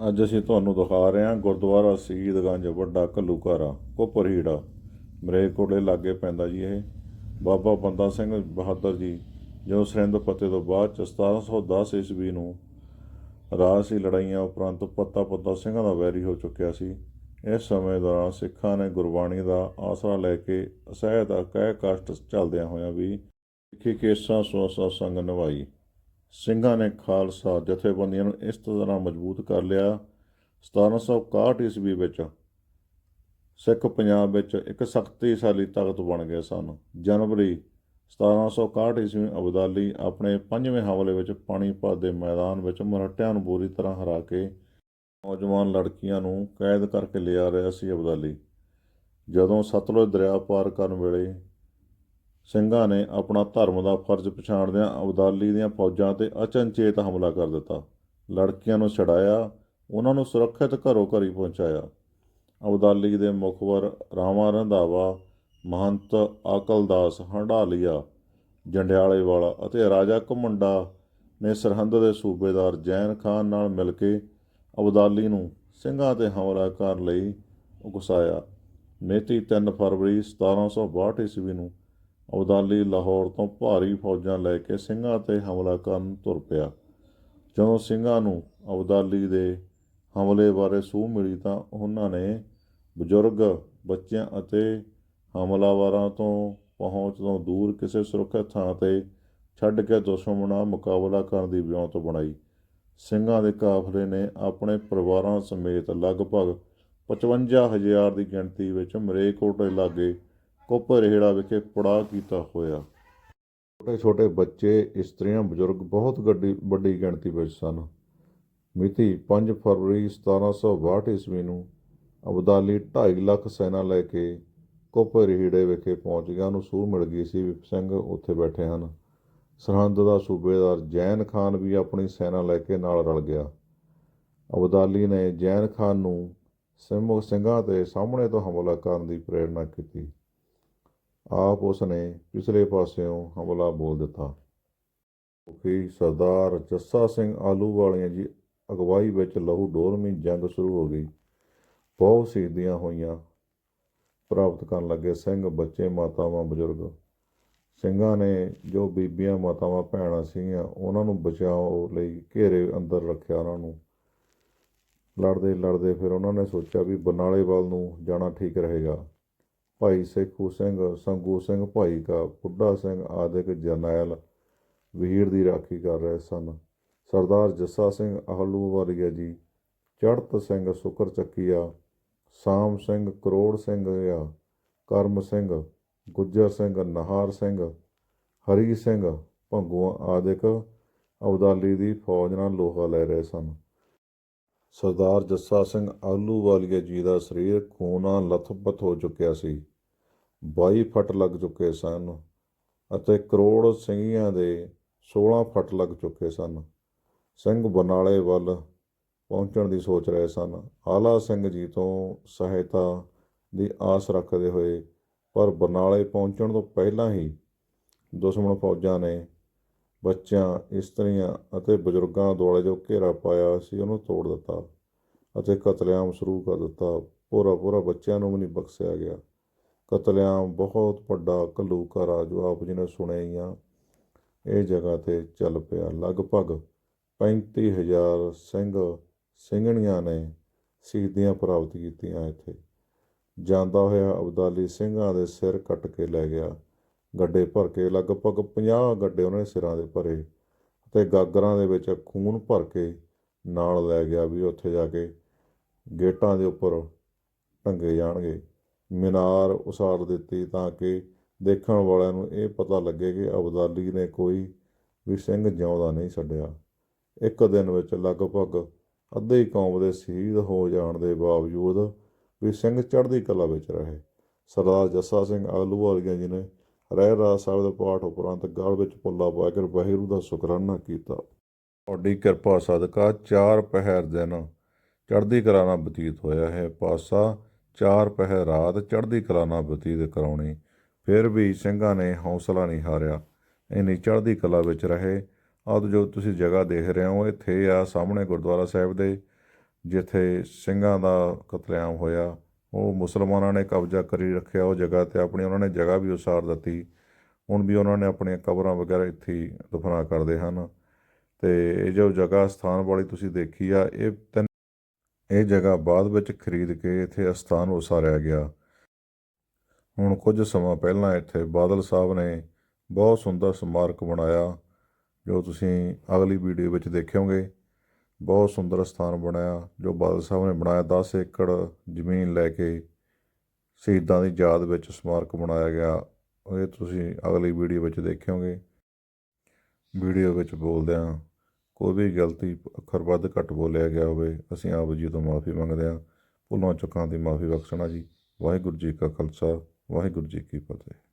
ਅੱਜ ਅਸੀਂ ਤੁਹਾਨੂੰ ਦਿਖਾ ਰਹੇ ਹਾਂ ਗੁਰਦੁਆਰਾ ਸ਼ਹੀਦਗੰਜ ਵੱਡਾ ਘੱਲੂਘਾਰਾ, ਕੋਪਰਹੀੜਾ। ਮਰੇਕੋਟਲੇ ਲਾਗੇ ਪੈਂਦਾ ਜੀ ਇਹ। ਬਾਬਾ ਬੰਦਾ ਸਿੰਘ ਬਹਾਦਰ ਜੀ ਜੋ ਸਰਿੰਦ ਫਤਿਹ ਤੋਂ ਬਾਅਦ ਚ 1710 ਈਸਵੀ ਨੂੰ ਰਾਜਸੀ ਲੜਾਈਆਂ ਉਪਰੰਤ ਪੱਤਾ ਪੱਤਾ ਸਿੰਘਾਂ ਦਾ ਵੈਰੀ ਹੋ ਚੁੱਕਿਆ ਸੀ। ਇਸ ਸਮੇਂ ਦੌਰਾਨ ਸਿੱਖਾਂ ਨੇ ਗੁਰਬਾਣੀ ਦਾ ਆਸਰਾ ਲੈ ਕੇ ਅਸਹਿ ਦਾ ਕਹਿ ਕਸ਼ਟ ਝੱਲਦਿਆਂ ਹੋਇਆਂ ਵੀ ਸਿੱਖੀ ਕੇਸਾਂ ਸੋ ਸੰਗ ਨਿਭਾਈ। ਸਿੰਘਾਂ ਨੇ ਖਾਲਸਾ ਜਥੇਬੰਦੀਆਂ ਨੂੰ ਇਸ ਤਰ੍ਹਾਂ ਮਜ਼ਬੂਤ ਕਰ ਲਿਆ 1761 ਈਸਵੀ ਵਿੱਚ ਸਿੱਖ ਪੰਜਾਬ ਵਿੱਚ ਇੱਕ ਸ਼ਕਤੀਸ਼ਾਲੀ ਤਾਕਤ ਬਣ ਗਏ ਸਨ। ਜਨਵਰੀ 1761 ਈਸਵੀ ਅਬਦਾਲੀ ਆਪਣੇ ਪੰਜਵੇਂ ਹਮਲੇ ਵਿੱਚ ਪਾਣੀਪਤ ਦੇ ਮੈਦਾਨ ਵਿੱਚ ਮਰਾਠਿਆਂ ਨੂੰ ਬੁਰੀ ਤਰ੍ਹਾਂ ਹਰਾ ਕੇ ਨੌਜਵਾਨ ਲੜਕੀਆਂ ਨੂੰ ਕੈਦ ਕਰਕੇ ਲਿਆ ਰਿਹਾ ਸੀ ਅਬਦਾਲੀ। ਜਦੋਂ ਸਤਲੁਜ ਦਰਿਆ ਪਾਰ ਕਰਨ ਵੇਲੇ ਸਿੰਘਾਂ ਨੇ ਆਪਣਾ ਧਰਮ ਦਾ ਫਰਜ਼ ਪਛਾਣਦਿਆਂ ਅਬਦਾਲੀ ਦੀਆਂ ਫੌਜਾਂ ਤੇ ਅਚਨਚੇਤ ਹਮਲਾ ਕਰ ਦਿੱਤਾ। ਲੜਕੀਆਂ ਨੂੰ ਛਡਾਇਆ, ਉਹਨਾਂ ਨੂੰ ਸੁਰੱਖਿਅਤ ਘਰੋਂ ਘਰੀ ਪਹੁੰਚਾਇਆ। ਅਬਦਾਲੀ ਦੇ ਮੁਖਬਰ ਰਾਮਾ ਰੰਧਾਵਾ, ਮਹੰਤ ਆਕਲਦਾਸ ਹੰਡਾਲੀਆ ਜੰਡਿਆਲੇ ਵਾਲਾ ਅਤੇ ਰਾਜਾ ਘਮੰਡਾ ਨੇ ਸਰਹੰਦ ਦੇ ਸੂਬੇਦਾਰ ਜੈਨ ਖਾਨ ਨਾਲ ਮਿਲ ਕੇ ਅਬਦਾਲੀ ਨੂੰ ਸਿੰਘਾਂ ਤੇ ਹਮਲਾ ਕਰਨ ਲਈ ਉਕਸਾਇਆ। ਮਿਤੀ 3 ਫਰਵਰੀ 1762 ਈਸਵੀ ਨੂੰ ਅਬਦਾਲੀ ਲਾਹੌਰ ਤੋਂ ਭਾਰੀ ਫੌਜਾਂ ਲੈ ਕੇ ਸਿੰਘਾਂ ਤੇ ਹਮਲਾ ਕਰਨ ਤੁਰ ਪਿਆ। ਜਦੋਂ ਸਿੰਘਾਂ ਨੂੰ ਅਬਦਾਲੀ ਦੇ ਹਮਲੇ ਬਾਰੇ ਸੂਹ ਮਿਲੀ ਤਾਂ ਉਹਨਾਂ ਨੇ ਬਜ਼ੁਰਗ, ਬੱਚਿਆਂ ਅਤੇ ਹਮਲਾਵਰਾਂ ਤੋਂ ਪਹੁੰਚ ਤੋਂ ਦੂਰ ਕਿਸੇ ਸੁਰੱਖਿਅਤ ਥਾਂ ਤੇ ਛੱਡ ਕੇ ਦੁਸ਼ਮਣ ਨਾਲ ਮੁਕਾਬਲਾ ਕਰਨ ਦੀ ਵਿਉਂਤ ਬਣਾਈ। ਸਿੰਘਾਂ ਦੇ ਕਾਫਲੇ ਨੇ ਆਪਣੇ ਪਰਿਵਾਰਾਂ ਸਮੇਤ ਲਗਭਗ 55000 ਦੀ ਗਿਣਤੀ ਵਿੱਚ ਮਰੇਕੋਟੇ ਲਾਗੇ ਕੋਪਰਹੇੜਾ ਵਿਖੇ ਪੜਾਅ ਕੀਤਾ ਹੋਇਆ। ਛੋਟੇ ਛੋਟੇ ਬੱਚੇ, ਇਸਤਰੀਆਂ, ਬਜ਼ੁਰਗ ਬਹੁਤ ਗੱਡੀ, ਵੱਡੀ ਗਿਣਤੀ ਵਿੱਚ ਸਨ। ਮਿਤੀ 5 ਫਰਵਰੀ 1762 ਈਸਵੀ ਨੂੰ ਅਬਦਾਲੀ 2.5 ਲੱਖ ਸੈਨਾ ਲੈ ਕੇ ਕੋਪਰਹੀੜੇ ਵਿਖੇ ਪਹੁੰਚ ਗਿਆ ਨੂੰ ਸੂਹ ਮਿਲ ਗਈ ਸੀ। ਵੀ ਸਿੰਘ ਉੱਥੇ ਬੈਠੇ ਹਨ। ਸਰਹੰਦ ਦਾ ਸੂਬੇਦਾਰ ਜੈਨ ਖਾਨ ਵੀ ਆਪਣੀ ਸੈਨਾ ਲੈ ਕੇ ਨਾਲ ਰਲ ਗਿਆ। ਅਬਦਾਲੀ ਨੇ ਜੈਨ ਖਾਨ ਨੂੰ ਸਿੰਮੁਖ ਸਿੰਘਾਂ ਦੇ ਸਾਹਮਣੇ ਤੋਂ ਹਮਲਾ ਕਰਨ ਦੀ ਪ੍ਰੇਰਣਾ ਕੀਤੀ। ਆਪ ਉਸਨੇ ਪਿਛਲੇ ਪਾਸਿਓਂ ਹਮਲਾ ਬੋਲ ਦਿੱਤਾ। ਮੁਖੀ ਸਰਦਾਰ ਜੱਸਾ ਸਿੰਘ ਆਲੂ ਆਲੂਵਾਲੀਆਂ ਜੀ ਅਗਵਾਈ ਵਿੱਚ ਲਹੂ ਡੋਲਵੀਂ ਜੰਗ ਸ਼ੁਰੂ ਹੋ ਗਈ। ਬਹੁਤ ਸ਼ਹੀਦੀਆਂ ਹੋਈਆਂ। ਪ੍ਰਾਪਤ ਕਰਨ ਲੱਗੇ ਸਿੰਘ, ਬੱਚੇ, ਮਾਤਾਵਾਂ, ਬਜ਼ੁਰਗ। ਸਿੰਘਾਂ ਨੇ ਜੋ ਬੀਬੀਆਂ, ਮਾਤਾਵਾਂ, ਭੈਣਾਂ ਸੀਗੀਆਂ, ਉਹਨਾਂ ਨੂੰ ਬਚਾਓ ਲਈ ਘੇਰੇ ਅੰਦਰ ਰੱਖਿਆ ਉਹਨਾਂ ਨੂੰ। ਲੜਦੇ ਲੜਦੇ ਫਿਰ ਉਹਨਾਂ ਨੇ ਸੋਚਿਆ ਵੀ ਬਰਨਾਲੇ ਵੱਲ ਨੂੰ ਜਾਣਾ ਠੀਕ ਰਹੇਗਾ। ਭਾਈ ਸੇਖੂ ਸਿੰਘ, ਸੰਗੂ ਸਿੰਘ, ਭਾਈ ਕਾ, ਬੁੱਢਾ ਸਿੰਘ ਆਦਿਕ ਜਰਨੈਲ ਵੀਰ ਦੀ ਰਾਖੀ ਕਰ ਰਹੇ ਸਨ। ਸਰਦਾਰ ਜੱਸਾ ਸਿੰਘ ਆਹਲੂ ਆਹਲੂਵਾਲੀਆ ਜੀ। ਚੜਤ ਸਿੰਘ, ਸੁਕਰ ਚੱਕੀਆ। ਸਾਮ ਸਿੰਘ, ਕਰੋੜ ਸਿੰਘ ਆ। ਕਰਮ ਸਿੰਘ, ਗੁੱਜਰ ਸਿੰਘ, ਨਹਾਰ ਸਿੰਘ, ਹਰੀ ਸਿੰਘ, ਭੰਗੂਆਂ ਆਦਿਕ ਅਬਦਾਲੀ ਦੀ ਫੌਜ ਨਾਲ ਲੋਹਾ ਲੈ ਰਹੇ ਸਨ। ਸਰਦਾਰ ਜੱਸਾ ਸਿੰਘ ਆਲੂਵਾਲੀਆ ਜੀ ਦਾ ਸਰੀਰ ਖੂਨਾਂ ਲਥਪਥ ਹੋ ਚੁੱਕਿਆ ਸੀ। 22 ਫੱਟ ਲੱਗ ਚੁੱਕੇ ਸਨ ਅਤੇ ਕਰੋੜ ਸਿੰਘਾਂ ਦੇ 16 ਫੱਟ ਲੱਗ ਚੁੱਕੇ ਸਨ। ਸਿੰਘ ਬਰਨਾਲੇ ਵੱਲ ਪਹੁੰਚਣ ਦੀ ਸੋਚ ਰਹੇ ਸਨ। ਆਲਾ ਸਿੰਘ ਜੀ ਤੋਂ ਸਹਾਇਤਾ ਦੀ ਆਸ ਰੱਖਦੇ ਹੋਏ ਪਰ ਬਰਨਾਲੇ ਪਹੁੰਚਣ ਤੋਂ ਪਹਿਲਾਂ ਹੀ ਦੁਸ਼ਮਣ ਫੌਜਾਂ ਨੇ ਬੱਚਿਆਂ, ਇਸਤਰੀਆਂ ਅਤੇ ਬਜ਼ੁਰਗਾਂ ਦੁਆਲੇ ਜੋ ਘੇਰਾ ਪਾਇਆ ਸੀ, ਉਹਨੂੰ ਤੋੜ ਦਿੱਤਾ ਅਤੇ ਕਤਲੇਆਮ ਸ਼ੁਰੂ ਕਰ ਦਿੱਤਾ। ਪੂਰਾ ਪੂਰਾ ਬੱਚਿਆਂ ਨੂੰ ਵੀ ਨਹੀਂ ਬਖਸ਼ਿਆ ਗਿਆ। ਕਤਲੇਆਮ ਬਹੁਤ ਵੱਡਾ ਘੱਲੂਘਾਰਾ ਜੋ ਆਪ ਜੀ ਨੇ ਸੁਣਿਆ ਹੀ ਆ ਇਹ ਜਗ੍ਹਾ ਤੇ ਚੱਲ ਪਿਆ। ਲਗਭਗ 35000 ਸਿੰਘ ਸਿੰਘਣੀਆਂ ਨੇ ਸ਼ਹੀਦੀਆਂ ਪ੍ਰਾਪਤ ਕੀਤੀਆਂ ਇੱਥੇ। ਜਾਂਦਾ ਹੋਇਆ ਅਬਦਾਲੀ ਸਿੰਘਾਂ ਦੇ ਸਿਰ ਕੱਟ ਕੇ ਲੈ ਗਿਆ। ਗੱਡੇ ਭਰ ਕੇ, ਲਗਭਗ 50 ਗੱਡੇ ਉਹਨਾਂ ਨੇ ਸਿਰਾਂ ਦੇ ਭਰੇ ਅਤੇ ਗਾਗਰਾਂ ਦੇ ਵਿੱਚ ਖੂਨ ਭਰ ਕੇ ਨਾਲ ਲੈ ਗਿਆ ਵੀ ਉੱਥੇ ਜਾ ਕੇ ਗੇਟਾਂ ਦੇ ਉੱਪਰ ਟੰਗੇ ਜਾਣਗੇ। ਮੀਨਾਰ ਉਸਾਰ ਦਿੱਤੀ ਤਾਂ ਕਿ ਦੇਖਣ ਵਾਲਿਆਂ ਨੂੰ ਇਹ ਪਤਾ ਲੱਗੇ ਕਿ ਅਬਦਾਲੀ ਨੇ ਕੋਈ ਵੀ ਸਿੰਘ ਜਿਉਂਦਾ ਨਹੀਂ ਛੱਡਿਆ। ਇੱਕ ਦਿਨ ਵਿੱਚ ਲਗਭਗ ਅੱਧੇ ਹੀ ਕੌਮ ਦੇ ਸ਼ਹੀਦ ਹੋ ਜਾਣ ਦੇ ਬਾਵਜੂਦ ਵੀ ਸਿੰਘ ਚੜ੍ਹਦੀ ਕਲਾ ਵਿੱਚ ਰਹੇ। ਸਰਦਾਰ ਜੱਸਾ ਸਿੰਘ ਆਲੂਵਾਲੀਆ ਜੀ ਨੇ ਰਹਿ ਰਾਜ ਸਾਹਿਬ ਦਾ ਪਾਠ ਉਪਰੰਤ ਗਲ ਵਿੱਚ ਪੁੱਲਾ ਪਾ ਕੇ ਵਾਹਿਗੁਰੂ ਦਾ ਸ਼ੁਕਰਾਨਾ ਕੀਤਾ। ਤੁਹਾਡੀ ਕਿਰਪਾ ਸਦਕਾ ਚਾਰ ਪਹਿਰ ਦਿਨ ਚੜ੍ਹਦੀ ਕਲਾ ਬਤੀਤ ਹੋਇਆ ਹੈ। ਪਾਸਾ ਚਾਰ ਪਹਿਰ ਰਾਤ ਚੜ੍ਹਦੀ ਕਲਾ ਬਤੀਤ ਕਰਾਉਣੀ, ਫਿਰ ਵੀ ਸਿੰਘਾਂ ਨੇ ਹੌਸਲਾ ਨਹੀਂ ਹਾਰਿਆ। ਇੰਨੀ ਚੜ੍ਹਦੀ ਕਲਾ ਵਿੱਚ ਰਹੇ। ਆਦ ਜੋ ਤੁਸੀਂ ਜਗ੍ਹਾ ਦੇਖ ਰਹੇ ਹੋ, ਇੱਥੇ ਆ ਸਾਹਮਣੇ ਗੁਰਦੁਆਰਾ ਸਾਹਿਬ ਦੇ, ਜਿੱਥੇ ਸਿੰਘਾਂ ਦਾ ਕਤਲੇਆਮ ਹੋਇਆ। ਉਹ ਮੁਸਲਮਾਨਾਂ ਨੇ ਕਬਜ਼ਾ ਕਰੀ ਰੱਖਿਆ, ਉਹ ਜਗ੍ਹਾ ਤੇ ਆਪਣੀ ਉਹਨਾਂ ਨੇ ਜਗ੍ਹਾ ਵੀ ਉਸਾਰ ਦਿੱਤੀ। ਹੁਣ ਵੀ ਉਹਨਾਂ ਨੇ ਆਪਣੀਆਂ ਕਬਰਾਂ ਵਗੈਰਾ ਇੱਥੇ ਹੀ ਦਫਨਾ ਕਰਦੇ ਹਨ। ਤੇ ਇਹ ਜੋ ਜਗ੍ਹਾ ਸਥਾਨ ਵਾਲੀ ਤੁਸੀਂ ਦੇਖੀ ਆ, ਇਹ ਤਿੰਨ ਇਹ ਜਗ੍ਹਾ ਬਾਅਦ ਵਿੱਚ ਖਰੀਦ ਕੇ ਇੱਥੇ ਅਸਥਾਨ ਉਸਾਰਿਆ ਗਿਆ। ਹੁਣ ਕੁਝ ਸਮਾਂ ਪਹਿਲਾਂ ਇੱਥੇ ਬਾਦਲ ਸਾਹਿਬ ਨੇ ਬਹੁਤ ਸੁੰਦਰ ਸਮਾਰਕ ਬਣਾਇਆ, ਜੋ ਤੁਸੀਂ ਅਗਲੀ ਵੀਡੀਓ ਵਿੱਚ ਦੇਖਿਓਗੇ। ਬਹੁਤ ਸੁੰਦਰ ਸਥਾਨ ਬਣਾਇਆ ਜੋ ਬਾਦਲ ਸਾਹਿਬ ਨੇ ਬਣਾਇਆ 10 ਏਕੜ ਜ਼ਮੀਨ ਲੈ ਕੇ ਸ਼ਹੀਦਾਂ ਦੀ ਯਾਦ ਵਿੱਚ ਸਮਾਰਕ ਬਣਾਇਆ ਗਿਆ। ਇਹ ਤੁਸੀਂ ਅਗਲੀ ਵੀਡੀਓ ਵਿੱਚ ਦੇਖਿਓਗੇ। ਵੀਡੀਓ ਵਿੱਚ ਬੋਲਦਿਆਂ ਕੋਈ ਵੀ ਗਲਤੀ, ਅੱਖਰ ਵੱਧ ਘੱਟ ਬੋਲਿਆ ਗਿਆ ਹੋਵੇ, ਅਸੀਂ ਆਪ ਜੀ ਤੋਂ ਮਾਫੀ ਮੰਗਦੇ ਹਾਂ। ਭੁੱਲਾਂ ਚੁੱਕਾਂ ਦੀ ਮਾਫੀ ਬਖਸ਼ਣਾ ਜੀ। ਵਾਹਿਗੁਰੂ ਜੀ ਕਾ ਖਾਲਸਾ, ਵਾਹਿਗੁਰੂ ਜੀ ਕੀ ਫਤਿਹ।